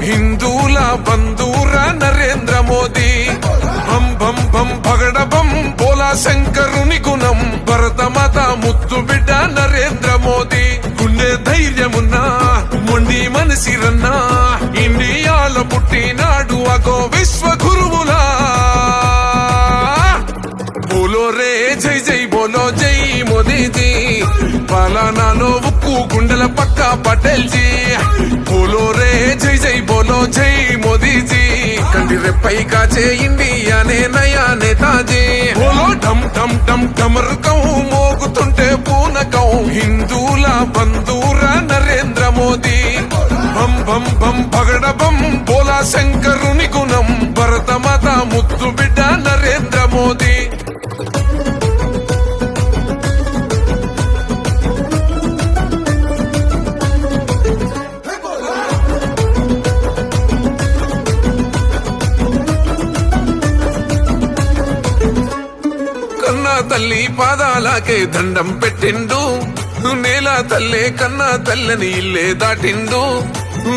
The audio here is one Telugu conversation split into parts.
హిందూల బంధూర నరేంద్ర మోదీ. బం బం బం పగడ బం బోలా శంకరుని గుణం. భరతమాత ముద్దు బిడ్డ నరేంద్ర మోదీ. గుండె ధైర్యమున్నా మొండి మనసిరన్నా. ఇండియాలో పుట్టినాడు అగో విశ్వ గురువులా బోలో రే జై జై బోలో జై మోదీజీ. పాలనాలో ఉక్కు గుండెల పక్క పటేల్ జీ బోలో రే జై జై బోలో జై మోదీ జీ కంటి రెప్పై కాచే ఇండియానే నయా నేతాజీ బోలో డమ్ డమ్ డమ్ డమర్ కౌ మోగుతుంటే పూనకం హిందూల బంధూర నరేంద్ర మోదీ. బం బం బం పగడ బం బోలా శంకరుని గుణం. భరత మాత ముత్తు బిడ్డ నరేంద్ర మోదీ. తల్లి పాదాలకే దండం పెట్టిండు. నేల తల్లే కన్నా తల్లని ఇల్లే దాటిండు.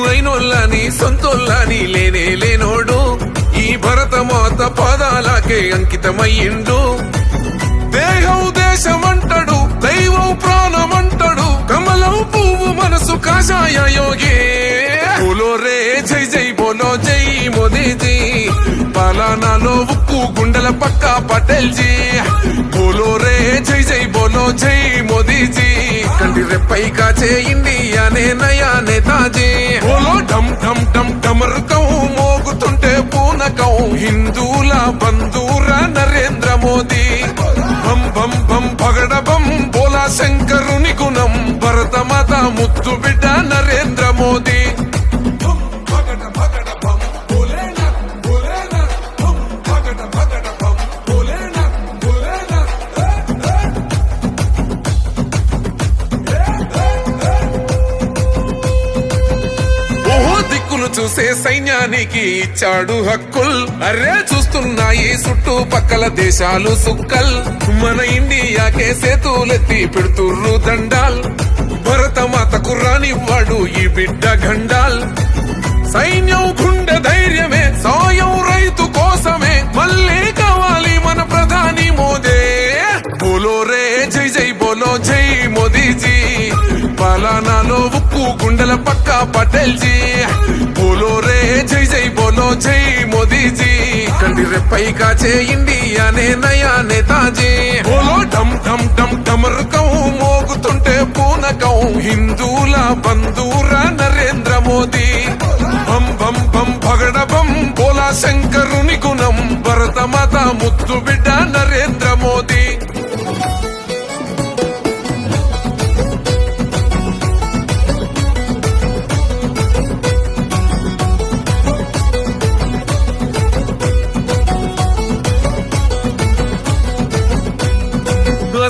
అయినోళ్ళని సొంతోళ్ళని లేనే లేనోడు. ఈ భరతమాత పాదాలకే అంకితమయ్యిండు. దేహం దేశమంటడు దైవం ప్రాణమంటడు కమలం పువ్వు మనసు కాషాయ యోగే. బోలో రే జై జై బోలో జై మోదీజీ. పాలనాలో ఉక్కు గుండెల పక్క పటేల్ జీ బోలో రే జై జై బోలో జై మోదీజీ. కంటి రెప్పై కాచే ఇండియానే నయా నేతాజీ. బోలో ఢమ్ ఢమ్ ఢమ్ డమరుకం మోగుతుంటే పూనకం. హిందూల బంధూర నరేంద్ర మోదీ. బం బం బం పగడ బం బోలా శంకరుని గుణం. భరతమాత ముత్తు బిడ్డ నరేంద్ర మోదీ. చూసే సైన్యానికి ఇచ్చాడు హక్కుల్. అరే చూస్తున్నాయి చుట్టూ పక్కల దేశాలు సుక్కల్. మన ఇండియాకే సేతులెత్తి పెడుతుర్రు దండాల్. మాత కుర్రానివ్వడు ఈ బిడ్డ గండాల్ సైన్యం ఉక్కు గుండెల పక్క పటేల్ జీ బోలో రే జై జై బోలో జై మోదీజీ. కంటి రెప్పై కాచే ఇండియానే నయా నేతాజీ బోలో డమ్ డమ్ ఢమ్ ఢమరుకం మోగుతుంటే పూనకం హిందూల బంధూర నరేంద్ర మోదీ. బం బం బం పగడ బం బోలా శంకరుని గుణం. భరతమాత ముత్తు బిడ్డ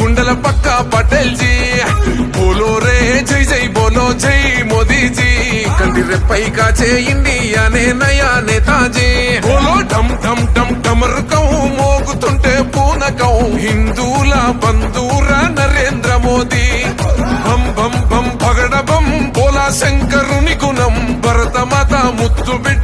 గుండెల పక్క పటేల్ జీ బోలో రే జై జై బోలో జై మోదీజీ. కంటి రెప్పై కాచే ఇండియానే నయా నేతాజీ బోలో ఢమ్ ఢమ్ ఢమ్ డమరుకం మోగుతుంటే పూనకం. హిందూల బంధూర నరేంద్ర మోదీ. బం బం బం పగడ బం బోలా శంకరుని గుణం. భరత భరతమాత ముత్తు బిడ్డ